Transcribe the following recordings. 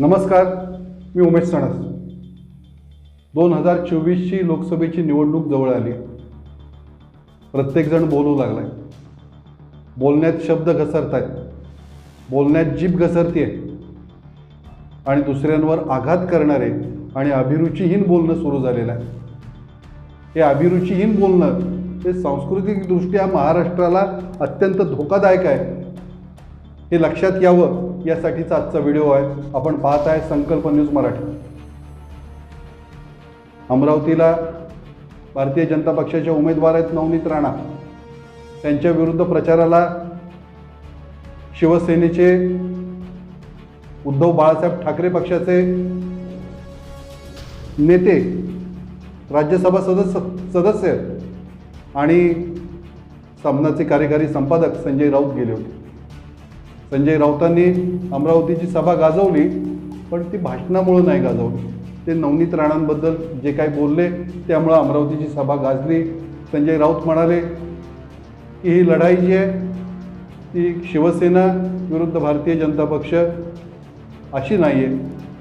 नमस्कार मी उमेश सणस. दोन हजार चोवीसची लोकसभेची निवडणूक जवळ आली. प्रत्येकजण बोलू लागला आहे बोलण्यात शब्द घसरत आहेत बोलण्यात जीभ घसरते आणि दुसऱ्यांवर आघात करणारे आणि अभिरुचीहीन बोलणं सुरू झालेलं आहे. हे अभिरुचीहीन बोलणं हे सांस्कृतिकदृष्ट्या महाराष्ट्राला अत्यंत धोकादायक आहे. हे लक्षात यावं यासाठीचा आजचा व्हिडिओ आहे. आपण पाहत आहे संकल्प न्यूज मराठी. अमरावतीला भारतीय जनता पक्षाचे उमेदवार आहेत नवनीत राणा. त्यांच्या विरुद्ध प्रचाराला शिवसेनेचे उद्धव बाळासाहेब ठाकरे पक्षाचे नेते राज्यसभा सदस्य सदस्य आणि सामनाचे कार्यकारी संपादक संजय राऊत गेले होते. संजय राऊतांनी अमरावतीची सभा गाजवली पण ती भाषणामुळं नाही गाजवली. ते नवनीत राणांबद्दल जे काही बोलले त्यामुळं अमरावतीची सभा गाजली. संजय राऊत म्हणाले की ही लढाई जी आहे ती शिवसेना विरुद्ध भारतीय जनता पक्ष अशी नाही आहे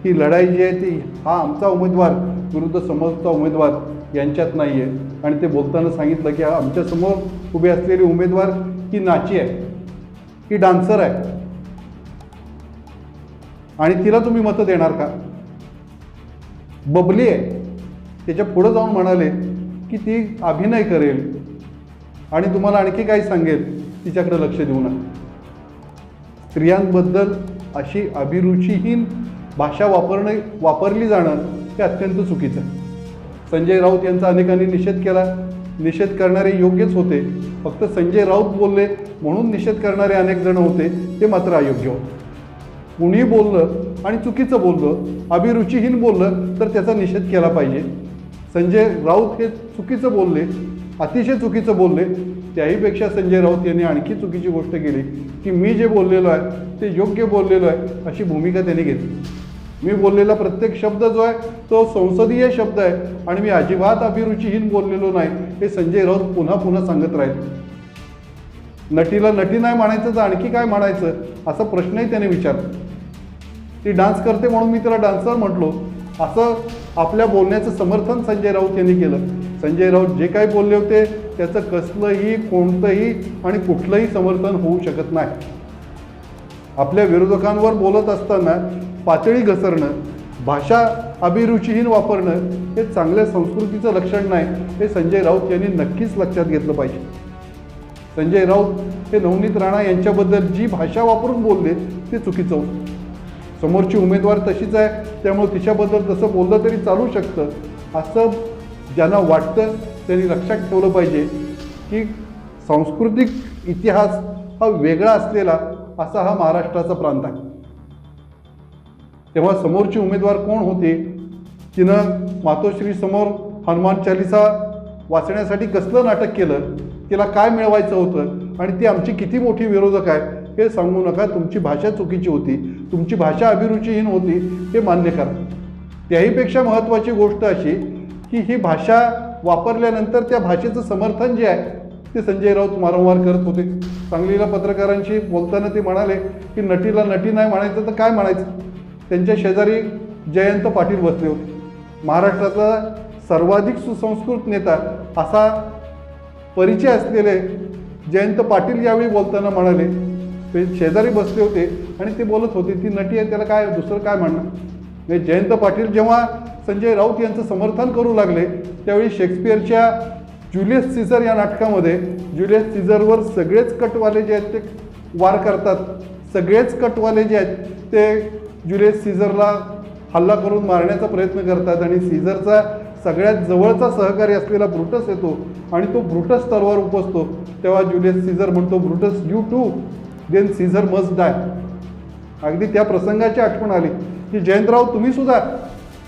ही लढाई जी आहे ती हा आमचा उमेदवार विरुद्ध समोरचा उमेदवार यांच्यात नाही आहे आणि ते बोलताना सांगितलं की आमच्यासमोर उभे असलेली उमेदवार की नाची आहे की डान्सर आहे आणि तिला तुम्ही मतं देणार का? बबली आहे. त्याच्या पुढं जाऊन म्हणाले की ती अभिनय करेल आणि तुम्हाला आणखी काही सांगेल तिच्याकडे लक्ष देऊ नका. स्त्रियांबद्दल अशी अभिरुचीहीन भाषा वापरणे वापरली जाणं हे अत्यंत चुकीचं आहे. संजय राऊत यांचा अनेकांनी निषेध केला. निषेध करणारे योग्यच होते. फक्त संजय राऊत बोलले म्हणून निषेध करणारे अनेक जण होते ते मात्र अयोग्य होते. कुणी बोललं आणि चुकीचं बोललं अभिरुचीहीन बोललं तर त्याचा निषेध केला पाहिजे. संजय राऊत हे चुकीचं बोलले अतिशय चुकीचं बोलले त्याहीपेक्षा संजय राऊत यांनी आणखी चुकीची गोष्ट केली की मी जे बोललेलो आहे ते योग्य बोललेलो आहे अशी भूमिका त्यांनी घेतली. मी बोललेला प्रत्येक शब्द जो आहे तो संसदीय शब्द आहे आणि मी अजिबात अभिरुचीहीन बोललेलो नाही हे संजय राऊत पुन्हा पुन्हा सांगत राहील. नटीला नटी नाही म्हणायचं तर आणखी काय म्हणायचं असा प्रश्नही त्याने विचारला. ती डान्स करते म्हणून मी तिला डान्सर म्हटलो. असं आपल्या बोलण्याचं समर्थन संजय राऊत यांनी केलं. संजय राऊत जे काही बोलले होते त्याचं कसलंही कोणतंही आणि कुठलंही समर्थन होऊ शकत नाही. आपल्या विरोधकांवर बोलत असताना पातळी घसरणं भाषा अभिरुचीहीन वापरणं हे चांगल्या संस्कृतीचं लक्षण नाही हे संजय राऊत यांनी नक्कीच लक्षात घेतलं पाहिजे. संजय राऊत हे नवनीत राणा यांच्याबद्दल जी भाषा वापरून बोलले ते चुकीचं होतं. समोरची उमेदवार तशीच आहे त्यामुळे तिच्याबद्दल तसं बोललं तरी चालू शकतं. असं ज्यांना वाटतं त्यांनी लक्षात ठेवलं पाहिजे की सांस्कृतिक इतिहास हा वेगळा असलेला असा हा महाराष्ट्राचा प्रांत आहे. तेव्हा समोरची उमेदवार कोण होते? तिनं मातोश्रीसमोर हनुमान चालिसा वाचण्यासाठी कसलं नाटक केलं? तिला काय मिळवायचं होतं? आणि ती आमची किती मोठी विरोधक आहे? हे सांगू नका तुमची भाषा चुकीची होती तुमची भाषा अभिरुचीहीन होती हे मान्य करा. त्याहीपेक्षा महत्त्वाची गोष्ट अशी की ही भाषा वापरल्यानंतर त्या भाषेचं समर्थन जे आहे ते संजय राऊत वारंवार करत होते. सांगलीला पत्रकारांशी बोलताना ते म्हणाले की नटीला नटी नाही म्हणायचं तर काय म्हणायचं? त्यांच्या शेजारी जयंत पाटील बसले होते. महाराष्ट्राचा सर्वाधिक सुसंस्कृत नेता असा परिचय असलेले जयंत पाटील यावेळी बोलताना म्हणाले ते शेजारी बसले होते आणि ते बोलत होते ती नटी आहे त्याला काय दुसरं काय म्हणणं म्हणजे जयंत पाटील जेव्हा संजय राऊत यांचं समर्थन करू लागले त्यावेळी शेक्सपियरच्या ज्युलियस सीझर या नाटकामध्ये ज्युलियस सीझरवर सगळेच कटवाले जे आहेत ते वार करतात सगळेच कटवाले जे आहेत ते ज्युलियस सीझरला हल्ला करून मारण्याचा प्रयत्न करतात आणि सीझरचा सगळ्यात जवळचा सहकारी असलेला ब्रुटस येतो आणि तो ब्रुटस तलवार उपसतो. तेव्हा ज्युलियस सीझर म्हणतो Brutus you too then Caesar must die. अगदी त्या प्रसंगाची आठवण आली की जयंतराव तुम्ही सुद्धा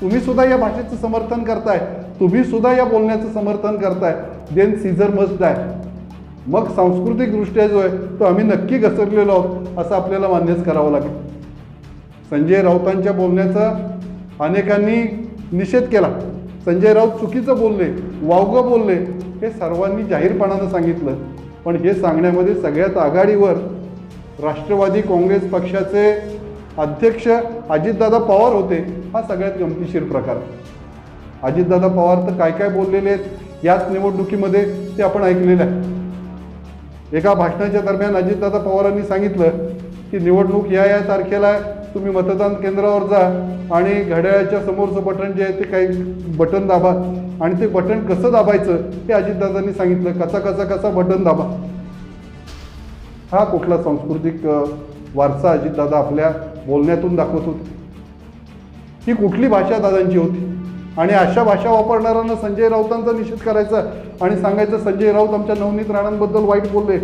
तुम्ही सुद्धा या भाषेचं समर्थन करताय. तुम्ही सुद्धा या बोलण्याचं समर्थन करताय. Then Caesar must die. मग सांस्कृतिकदृष्ट्या जो आहे तो आम्ही नक्की घसरलेलो आहोत असं आपल्याला मान्यच करावं लागेल. संजय राऊतांच्या बोलण्याचा अनेकांनी निषेध केला. संजय राऊत चुकीचं बोलले वावगं बोलले हे सर्वांनी जाहीरपणानं सांगितलं. पण हे सांगण्यामध्ये सगळ्यात आघाडीवर राष्ट्रवादी काँग्रेस पक्षाचे अध्यक्ष अजितदादा पवार होते हा सगळ्यात गमतीशीर प्रकार. अजितदादा पवार तर काय काय बोललेले आहेत याच निवडणुकीमध्ये ते आपण ऐकलेलं आहे. एका भाषणाच्या दरम्यान अजितदादा पवारांनी सांगितलं की निवडणूक या या तारखेला तुम्ही मतदान केंद्रावर जा आणि घड्याळाच्या समोरचं बटन जे आहे ते काही बटन दाबा. आणि ते बटन कसं दाबायचं हे अजितदादांनी सांगितलं. कसा कसा कसा बटन दाबा. हा कुठला सांस्कृतिक वारसा वारसा अजितदादा आपल्या बोलण्यातून दाखवत होते. ही कुठली भाषा दादांची होती? आणि अशा भाषा वापरणाऱ्यांना संजय राऊतांचा निषेध करायचा आणि सांगायचं संजय राऊत आमच्या नवनीत राणांबद्दल वाईट बोलले.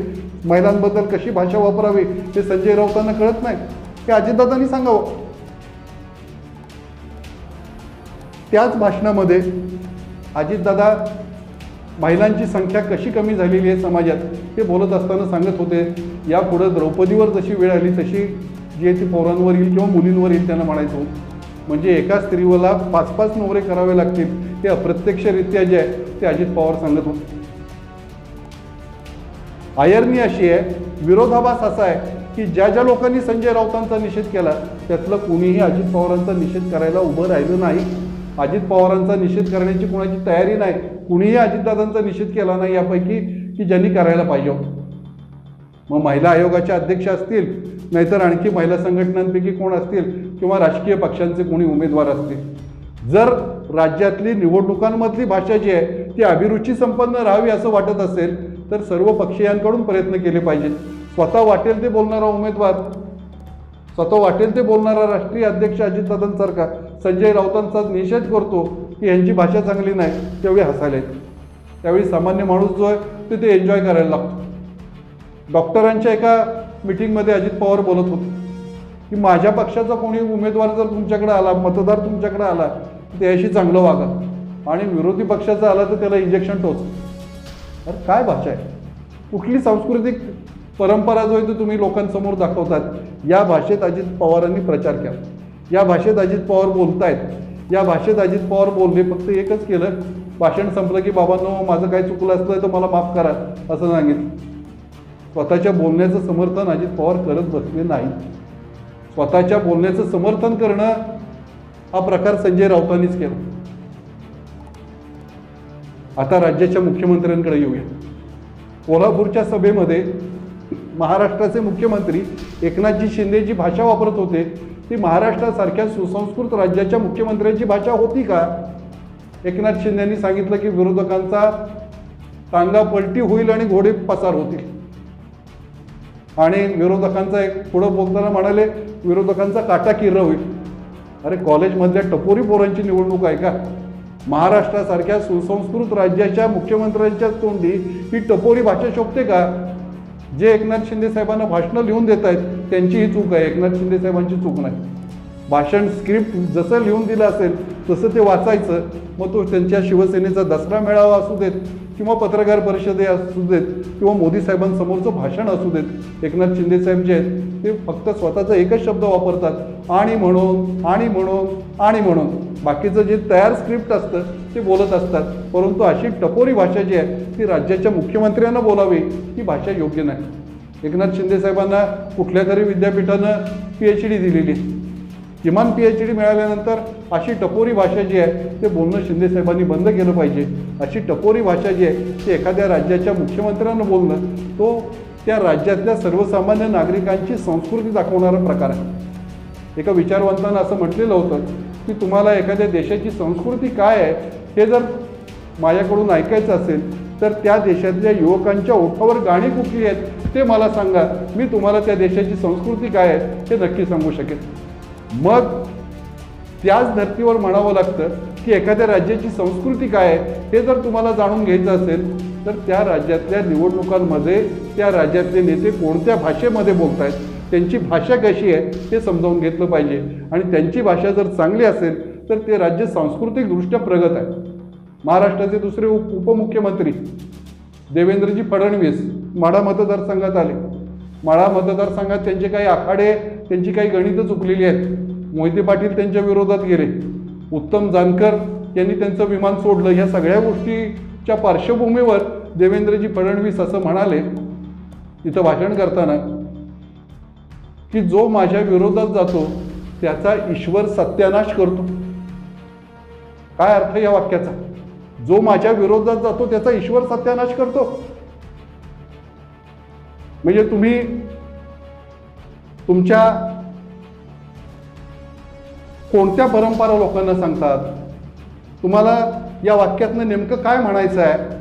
महिलांबद्दल कशी भाषा वापरावी ते संजय राऊतांना कळत नाही. हे अजितदादांनी सांगावं. त्याच भाषणामध्ये अजितदादा महिलांची संख्या कशी कमी झालेली आहे समाजात हे बोलत असताना सांगत होते. यापुढं द्रौपदीवर जशी वेळ आली तशी जी आहे ती पौरांवर येईल किंवा मुलींवर येईल त्यांना म्हणायचं. म्हणजे एका स्त्रीला पाच पाच नवरे करावे लागतील हे अप्रत्यक्षरित्या जे आहे ते अजित पवार सांगत होते. आयर्नी अशी आहे विरोधाभास असा आहे की ज्या ज्या लोकांनी संजय राऊतांचा निषेध केला त्यातलं कुणीही अजित पवारांचा निषेध करायला उभं राहिलं नाही. अजित पवारांचा निषेध करण्याची कोणाची तयारी नाही कुणीही अजितदादांचा निषेध केला नाही यापैकी की ज्यांनी करायला पाहिजे होतं. मग महिला आयोगाच्या अध्यक्ष असतील नाहीतर आणखी महिला संघटनांपैकी कोण असतील किंवा राजकीय पक्षांचे कोणी उमेदवार असतील. जर राज्यातली निवडणुकांमधली भाषा जी आहे ती अभिरुची संपन्न राहावी असं वाटत असेल तर सर्व पक्षीयांकडून प्रयत्न केले पाहिजेत. स्वतः वाटेल ते बोलणारा उमेदवार स्वतः वाटेल ते बोलणारा राष्ट्रीय अध्यक्ष अजितदादांसारखा संजय राऊतांचा निषेध करतो की यांची भाषा चांगली नाही त्यावेळी हसायला येते त्यावेळी सामान्य माणूस जो आहे ते ते एन्जॉय करायला लागतो. डॉक्टरांच्या एका मिटिंगमध्ये अजित पवार बोलत होते की माझ्या पक्षाचा कोणी उमेदवार जर तुमच्याकडे आला मतदार तुमच्याकडे आला त्याशी चांगलं वागा. आणि विरोधी पक्षाचा आला तर त्याला इंजेक्शन टोच. अरे काय भाषा आहे? कुठली सांस्कृतिक परंपरा जो आहे तो तुम्ही लोकांसमोर दाखवतात. या भाषेत अजित पवारांनी प्रचार केला. या भाषेत अजित पवार बोलतायत. या भाषेत अजित पवार बोलले फक्त एकच केलं. भाषण संपलं की बाबांनो माझं काय चुकलं असलं तर मला माफ करा असं सांगितलं. स्वतःच्या बोलण्याचं समर्थन अजित पवार करत बसले नाही स्वतःच्या बोलण्याचं समर्थन करणं हा प्रकार संजय राऊतांनीच केला. आता राज्याच्या मुख्यमंत्र्यांकडे येऊया. कोल्हापूरच्या सभेमध्ये महाराष्ट्राचे मुख्यमंत्री एकनाथजी शिंदे जी भाषा वापरत होते ती महाराष्ट्रासारख्या सुसंस्कृत राज्याच्या मुख्यमंत्र्यांची भाषा होती का? एकनाथ शिंदेंनी सांगितलं की विरोधकांचा तांगा पलटी होईल आणि घोडे पसार होतील. आणि विरोधकांचा एक पुढं बोलताना म्हणाले विरोधकांचा काटा किर्र होईल. अरे कॉलेजमधल्या टपोरी पोरांची निवडणूक आहे का? महाराष्ट्रासारख्या सुसंस्कृत राज्याच्या मुख्यमंत्र्यांच्या तोंडी ही टपोरी भाषा शोभते का? जे एकनाथ शिंदे साहेबांना भाषणं लिहून देत आहेत त्यांची ही चूक आहे. एकनाथ शिंदे साहेबांची चूक नाही. भाषण स्क्रिप्ट जसं लिहून दिलं असेल तसं ते वाचायचं. मग तो त्यांच्या शिवसेनेचा दसरा मेळावा असू देत किंवा पत्रकार परिषदे असू देत किंवा मोदी साहेबांसमोरचं भाषण असू देत एकनाथ शिंदे साहेब जे आहेत ते फक्त स्वतःचा एकच शब्द वापरतात. आणि म्हणून आणि म्हणून आणि म्हणून. बाकीचं जे तयार स्क्रिप्ट असतं ते बोलत असतात. परंतु अशी टपोरी भाषा जी आहे ती राज्याच्या मुख्यमंत्र्यांना बोलावी ही भाषा योग्य नाही. एकनाथ शिंदे साहेबांना कुठल्या तरी विद्यापीठानं पी एच डी दिलेली. आहे किमान पी एच डी मिळाल्यानंतर अशी टपोरी भाषा जी आहे ते बोलणं शिंदे साहेबांनी बंद केलं पाहिजे. अशी टपोरी भाषा जी आहे ती एखाद्या राज्याच्या मुख्यमंत्र्यांना बोलणं तो त्या राज्यातल्या सर्वसामान्य नागरिकांची संस्कृती दाखवणारा प्रकार आहे. एका विचारवंतानं असं म्हटलेलं होतं की तुम्हाला एखाद्या देशाची संस्कृती काय आहे हे जर माझ्याकडून ऐकायचं असेल तर त्या देशातल्या युवकांच्या ओठावर गाणी कुठली आहेत ते मला सांगा. मी तुम्हाला त्या देशाची संस्कृती काय आहे हे नक्की सांगू शकेन. मग त्याच धर्तीवर म्हणावं लागतं की एखाद्या राज्याची संस्कृती काय आहे हे जर तुम्हाला जाणून घ्यायचं असेल तर त्या राज्यातल्या निवडणुकांमध्ये त्या राज्यातले नेते कोणत्या भाषेमध्ये बोलत आहेत त्यांची भाषा कशी आहे हे समजावून घेतलं पाहिजे. आणि त्यांची भाषा जर चांगली असेल तर ते राज्य सांस्कृतिकदृष्ट्या प्रगत आहे. महाराष्ट्राचे दुसरे उप उपमुख्यमंत्री देवेंद्रजी फडणवीस माढा मतदारसंघात आले. माढा मतदारसंघात त्यांचे काही आखाडे त्यांची काही गणितं चुकलेली आहेत. मोहिते पाटील त्यांच्या विरोधात गेले. उत्तम जानकर यांनी त्यांचं विमान सोडलं. ह्या सगळ्या गोष्टीच्या पार्श्वभूमीवर देवेंद्रजी फडणवीस असं म्हणाले. तिथं भाषण करताना की जो माझ्या विरोधात जातो त्याचा ईश्वर सत्यानाश करतो. काय अर्थ या वाक्याचा? जो माझ्या विरोधात जातो त्याचा ईश्वर सत्यानाश करतो. म्हणजे तुम्ही तुमच्या कोणत्या परंपरा लोकांना सांगतात? तुम्हाला या वाक्यातनं नेमकं काय म्हणायचं आहे?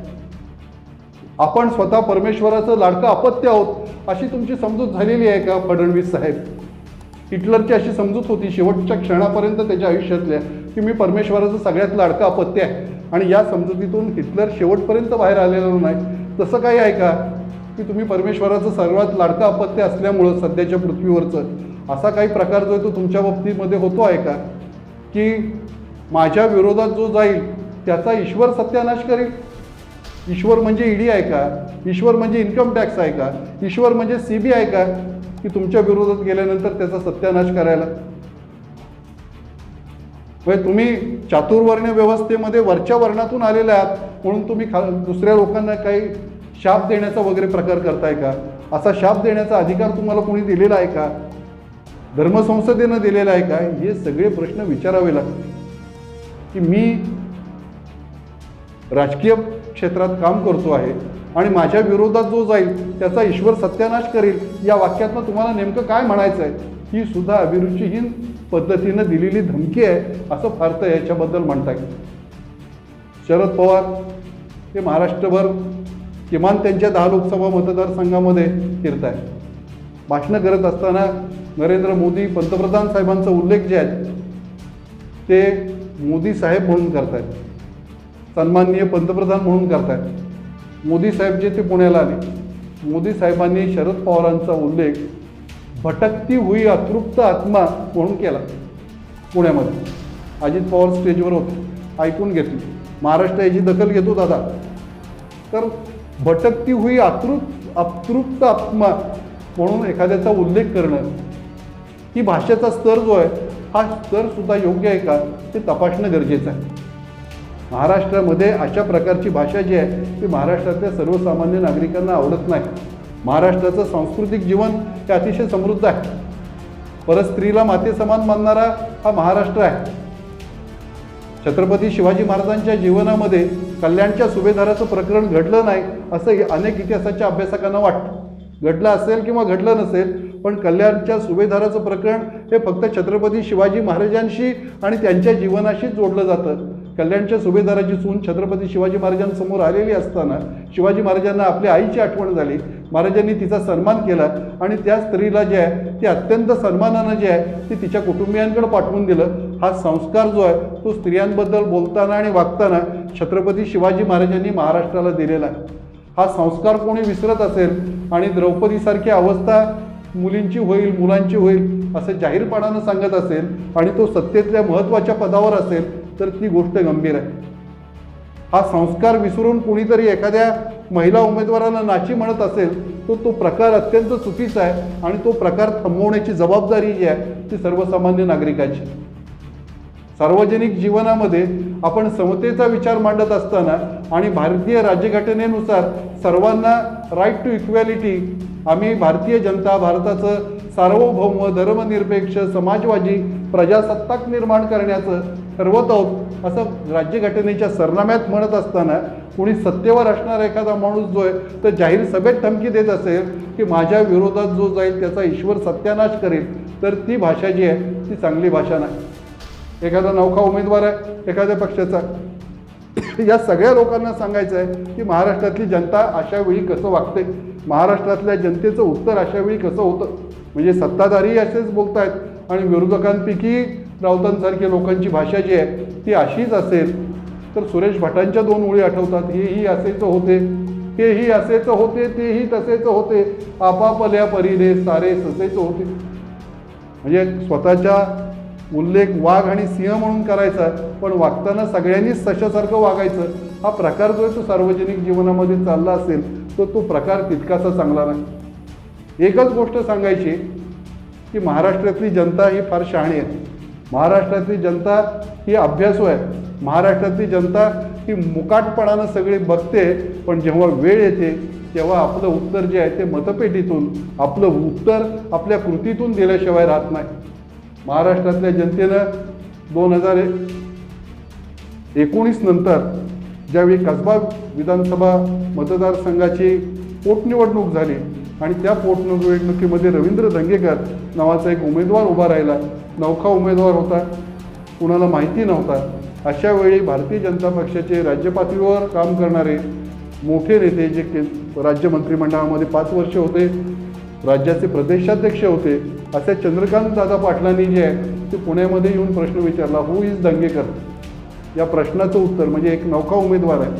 आपण स्वतः परमेश्वराचं लाडकं अपत्य आहोत. अशी तुमची समजूत झालेली आहे का फडणवीस साहेब? हिटलरची अशी समजूत होती शेवटच्या क्षणापर्यंत त्याच्या आयुष्यातल्या की मी परमेश्वराचं सगळ्यात लाडकं अपत्य आहे. आणि या समजुतीतून हिटलर शेवटपर्यंत बाहेर आलेला नाही. तसं काही आहे का की तुम्ही परमेश्वराचं सर्वात लाडकं अपत्य असल्यामुळं सध्याच्या पृथ्वीवरचं असा काही प्रकार जो आहे तो तुमच्या बाबतीमध्ये होतो आहे का? की माझ्या विरोधात जो जाईल त्याचा ईश्वर सत्यानाश करेल? ईश्वर म्हणजे ईडी आहे का? ईश्वर म्हणजे इन्कम टॅक्स आहे का? ईश्वर म्हणजे सी बी आहे का? की तुमच्या विरोधात गेल्यानंतर त्याचा सत्यानाश करायला? म्हणजे तुम्ही चातुर्वर्ण्य व्यवस्थेमध्ये वरच्या वर्णातून आलेले आहात म्हणून तुम्ही खा दुसऱ्या लोकांना काही शाप देण्याचा वगैरे प्रकार करताय का? असा शाप देण्याचा अधिकार तुम्हाला कोणी दिलेला आहे का? धर्मसंसदेनं दिलेला आहे का? हे सगळे प्रश्न विचारावे लागतील की मी राजकीय क्षेत्रात काम करतो आहे आणि माझ्या विरोधात जो जाईल त्याचा ईश्वर सत्यानाश करेल या वाक्यातनं तुम्हाला नेमकं काय म्हणायचं आहे? ही सुद्धा अभिरुचीहीन पद्धतीनं दिलेली धमकी आहे असं फार तर याच्याबद्दल म्हणता येईल. शरद पवार हे महाराष्ट्रभर किमान त्यांच्या दहा लोकसभा मतदारसंघामध्ये फिरत आहे भाषणं करत असताना नरेंद्र मोदी पंतप्रधान साहेबांचा उल्लेख जे आहेत ते मोदी साहेब म्हणून करतायत. सन्माननीय पंतप्रधान म्हणून करतायत. मोदी साहेब जे ते पुण्याला आले. मोदी साहेबांनी शरद पवारांचा उल्लेख भटकती हुई अतृप्त आत्मा म्हणून केला. पुण्यामध्ये. अजित पवार स्टेजवर होते. ऐकून घेतली. महाराष्ट्र याची दखल घेतो दादा. तर भटकती हुई अतृप अतृप्त आत्मा म्हणून एखाद्याचा उल्लेख करणं ही भाषेचा स्तर जो आहे हा स्तर सुद्धा योग्य आहे का ते तपासणं गरजेचं आहे. महाराष्ट्रामध्ये अशा प्रकारची भाषा जी आहे ती महाराष्ट्रातल्या सर्वसामान्य नागरिकांना आवडत नाही. महाराष्ट्राचं सांस्कृतिक जीवन हे अतिशय समृद्ध आहे. परस्त्रीला माते समान मानणारा हा महाराष्ट्र आहे. छत्रपती शिवाजी महाराजांच्या जीवनामध्ये कल्याणच्या सुभेदाराचं प्रकरण घडलं नाही असं अनेक इतिहासाच्या अभ्यासकांना वाटतं. घडलं असेल किंवा घडलं नसेल पण कल्याणच्या सुभेदाराचं प्रकरण हे फक्त छत्रपती शिवाजी महाराजांशी आणि त्यांच्या जीवनाशीच जोडलं जातं. कल्याणच्या सुभेदाराची सून छत्रपती शिवाजी महाराजांसमोर आलेली असताना शिवाजी महाराजांना आपल्या आईची आठवण झाली. महाराजांनी तिचा सन्मान केला आणि त्या स्त्रीला जे आहे ते अत्यंत सन्मानानं जे आहे ते तिच्या कुटुंबियांकडे पाठवून दिलं. हा संस्कार जो आहे तो स्त्रियांबद्दल बोलताना आणि वागताना छत्रपती शिवाजी महाराजांनी महाराष्ट्राला दिलेला. आहे हा संस्कार कोणी विसरत असेल आणि द्रौपदीसारखी अवस्था मुलींची होईल मुलांची होईल असं जाहीरपणानं सांगत असेल आणि तो सत्तेतल्या महत्त्वाच्या पदावर असेल तर ती गोष्ट गंभीर आहे. हा संस्कार विसरून कुणीतरी एखाद्या महिला उमेदवाराला नाची म्हणत असेल तो तो प्रकार अत्यंत चुकीचा आहे आणि तो प्रकार थांबवण्याची जबाबदारी जी आहे ती सर्वसामान्य नागरिकाची. सार्वजनिक जीवनामध्ये आपण समतेचा विचार मांडत असताना आणि भारतीय राज्यघटनेनुसार सर्वांना राईट टू इक्वॅलिटी आम्ही भारतीय जनता भारताचं सार्वभौम धर्मनिरपेक्ष समाजवादी प्रजासत्ताक निर्माण करण्याचं ठरवत आहोत. असं राज्यघटनेच्या सरनाम्यात म्हणत असताना कुणी सत्तेवर असणारा एखादा माणूस जो आहे तर जाहीर सभेत धमकी देत असेल की माझ्या विरोधात जो जाईल त्याचा ईश्वर सत्यानाश करेल तर ती भाषा जी आहे ती चांगली भाषा नाही. एखादा नौका उमेदवार आहे एखाद्या पक्षाचा. या सगळ्या लोकांना सांगायचं आहे की महाराष्ट्रातली जनता अशा वेळी कसं वागते? महाराष्ट्रातल्या जनतेचं उत्तर अशा वेळी कसं होतं? म्हणजे सत्ताधारी असेच बोलत आहेत आणि विरोधकांपैकी राऊतांसारख्या लोकांची भाषा जी आहे ती अशीच असेल तर सुरेश भटांच्या दोन ओळी आठवतात हेही असेच होते हेही असेच होते तेही तसेच होते आपापल्या परीने सारे ससेच होते. म्हणजे स्वतःच्या उल्लेख वाघ आणि सिंह म्हणून करायचा पण वागताना सगळ्यांनीच सशासारखं वागायचं हा प्रकार जो आहे तो सार्वजनिक जीवनामध्ये चालला असेल तर तो प्रकार तितकासा चांगला नाही. एकच गोष्ट सांगायची की महाराष्ट्रातली जनता ही फार शहाणी आहे. महाराष्ट्रातली जनता ही अभ्यासू आहे. महाराष्ट्रातली जनता ही मुकाटपणानं सगळी बघते पण जेव्हा वेळ येते तेव्हा आपलं उत्तर जे आहे ते मतपेटीतून आपलं उत्तर आपल्या कृतीतून दिल्याशिवाय राहत नाही. महाराष्ट्रातल्या जनतेनं दोन हजार एकोणीस नंतर ज्यावेळी कसबा विधानसभा मतदारसंघाची पोटनिवडणूक झाली आणि त्या पोटनिवडणुकीमध्ये रवींद्र धंगेकर नावाचा एक उमेदवार उभा राहिला. नौखा उमेदवार होता. कुणाला माहिती नव्हता. अशा वेळी भारतीय जनता पक्षाचे राज्यपातळीवर काम करणारे मोठे नेते जे के राज्य मंत्रिमंडळामध्ये पाच वर्ष होते राज्याचे प्रदेशाध्यक्ष होते अशा चंद्रकांत दादा पाटलांनी जे आहे ते पुण्यामध्ये येऊन प्रश्न विचारला हू इज दंगेकर? या प्रश्नाचं उत्तर म्हणजे एक नौका उमेदवार आहे.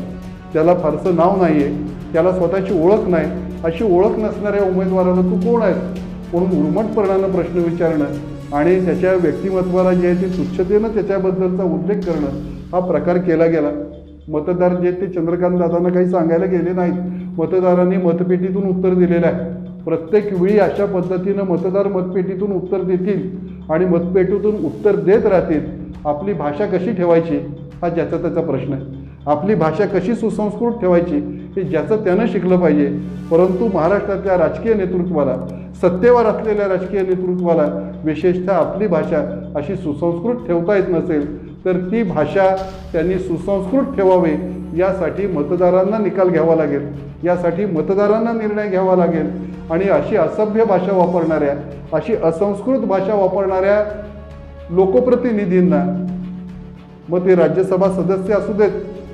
त्याला फारसं नाव नाही आहे त्याला स्वतःची ओळख नाही. अशी ओळख नसणाऱ्या उमेदवाराला तू कोण आहेस? म्हणून उर्मटपणानं प्रश्न विचारणं आणि त्याच्या व्यक्तिमत्वाला जे आहे ते तुच्छतेनं त्याच्याबद्दलचा उल्लेख करणं हा प्रकार केला गेला. मतदार जे ते चंद्रकांत दादांना काही सांगायला गेले नाहीत. मतदारांनी मतपेटीतून उत्तर दिलेलं आहे. प्रत्येक वेळी अशा पद्धतीनं मतदार मतपेटीतून उत्तर देतील आणि मतपेटीतून उत्तर देत राहतील आपली भाषा कशी ठेवायची हा ज्याचा त्याचा प्रश्न आहे. आपली भाषा कशी सुसंस्कृत ठेवायची हे ज्याचं त्यानं शिकलं पाहिजे. परंतु महाराष्ट्रातल्या राजकीय नेतृत्वाला सत्तेवर असलेल्या राजकीय नेतृत्वाला विशेषतः आपली भाषा अशी सुसंस्कृत ठेवता येत नसेल तर ती भाषा त्यांनी सुसंस्कृत ठेवावी यासाठी मतदारांना निकाल घ्यावा लागेल. यासाठी मतदारांना निर्णय घ्यावा लागेल. आणि अशी असभ्य भाषा वापरणाऱ्या अशी असंस्कृत भाषा वापरणाऱ्या लोकप्रतिनिधींना मग ते राज्यसभा सदस्य असू देत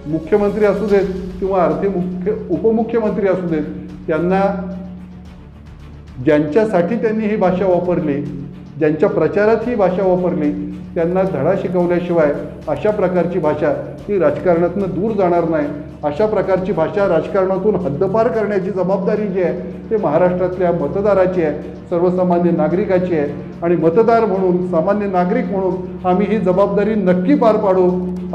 मुख्यमंत्री असू देत किंवा आर्थिक मुख्य उपमुख्यमंत्री असू देत त्यांना ज्यांच्यासाठी त्यांनी ही भाषा वापरली ज्यांच्या प्रचारात ही भाषा वापरली त्यांना धडा शिकवल्याशिवाय अशा प्रकारची भाषा ही राजकारणातनं दूर जाणार नाही. अशा प्रकारची भाषा राजकारणातून हद्दपार करण्याची जबाबदारी जी आहे ते महाराष्ट्रातल्या मतदाराची आहे सर्वसामान्य नागरिकाची आहे. आणि मतदार म्हणून सामान्य नागरिक म्हणून आम्ही ही जबाबदारी नक्की पार पाडू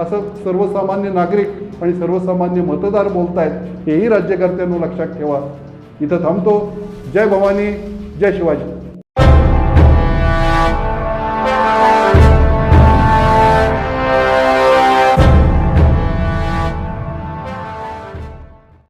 असं सर्वसामान्य नागरिक आणि सर्वसामान्य मतदार बोलत आहेत हेही राज्यकर्त्यांना लक्षात ठेवा. इथं थांबतो. जय भवानी जय शिवाजी.